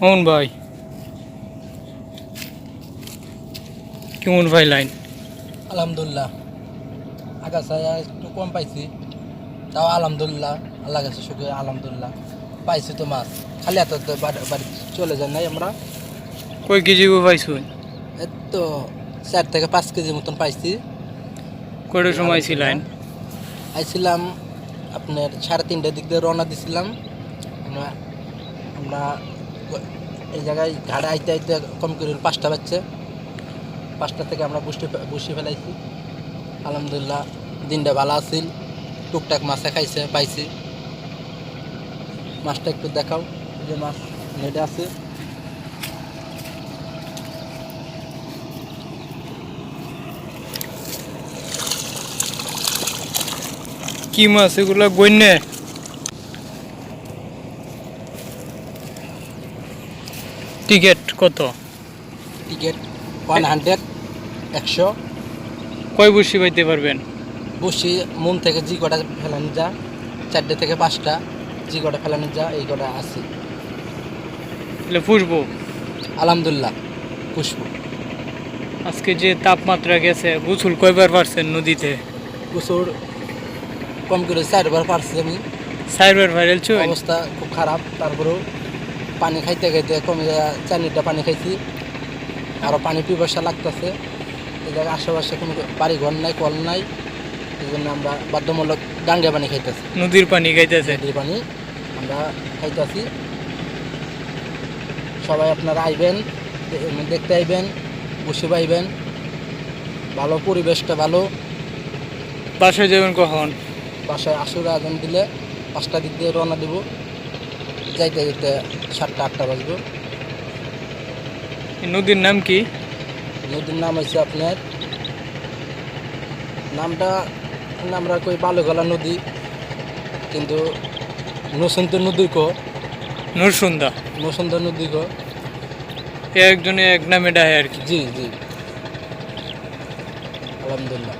কেমন ভাই। কেমন ভাই লাইন আলহামদুলিল্লাহ। আগাছায় একটু কম পাইছি তাও আলহামদুলিল্লাহ আল্লাহ কাছে শুক্রিয়া আলহামদুলিল্লাহ। পাইছি তো মাছ। খালি এত তো বাড়ি চলে যান নাই আমরা। কয় কেজি গো পাইছুন এই তো চার থেকে পাঁচ কেজি মতন পাইছি। কয়টার সময় ছিলেন আইছিলাম আপনার সাড়ে তিনটার দিক দিয়ে রওনা দিছিলাম। আমরা এই জায়গায় ঘাড়ে আইতে আইতে কম করে পাঁচটা বাচ্চা পাঁচটা থেকে আমরা বসে বসে ফেলাইছি। আলহামদুলিল্লাহ, দিনটা ভালো আছিল। টুকটাক মাছে খাইছে, পাইছি। মাছটা একটু দেখাও, যে মাছ নেটে আছে। কি মাছ এগুলো? গণ্যে টিকিট কত? টিকিট ওয়ান হান্ড্রেড একশো। কয় বসি পাইতে পারবেন? বসি মন থেকে যে কটা ফেলানো যা চারটে থেকে পাঁচটা যে কটা ফেলানো যা এই কটা আছে। তাহলে পুষবো? আলহামদুলিল্লাহ পুষ্প আজকে যে তাপমাত্রা গেছে গোসল কয়বার পারছেন নদীতে? প্রচুর কম করে চারবার পারছি আমি। সাইবার ভাইরাল অবস্থা খুব খারাপ তারপরেও পানি খাইতে খাইতে কমে চার লিটার পানি খাইছি। আরও পানি পিপাসা লাগতেছে। এই জায়গায় আশেপাশে কোনো বাড়ি ঘর নাই কল নাই। এই জন্য আমরা বাধ্যমূলক ডাঙ্গে পানি খাইতেছি। নদীর পানি খাইতেছে? নদীর পানি আমরা খাইতেছি। সবাই আপনারা আইবেন দেখতে আইবেন বসে পাইবেন। ভালো পরিবেশটা ভালো। বাসায় যাবেন কখন? বাসায় আসুর আজান দিলে পাঁচটা দিক দিয়ে রওনা দেব। যাইতে যেতে সাতটা আটটা বাজবে। এই নদীর নাম কি? নদীর নাম হচ্ছে আপনার নামটা আমরা কই বালুগলা নদী কিন্তু নসন্ত নদী কো। নরসুন্দা নসন্ত নদী কো। একজনে এক নামে ডাহে আর কি। জি জি। আলহামদুলিল্লাহ।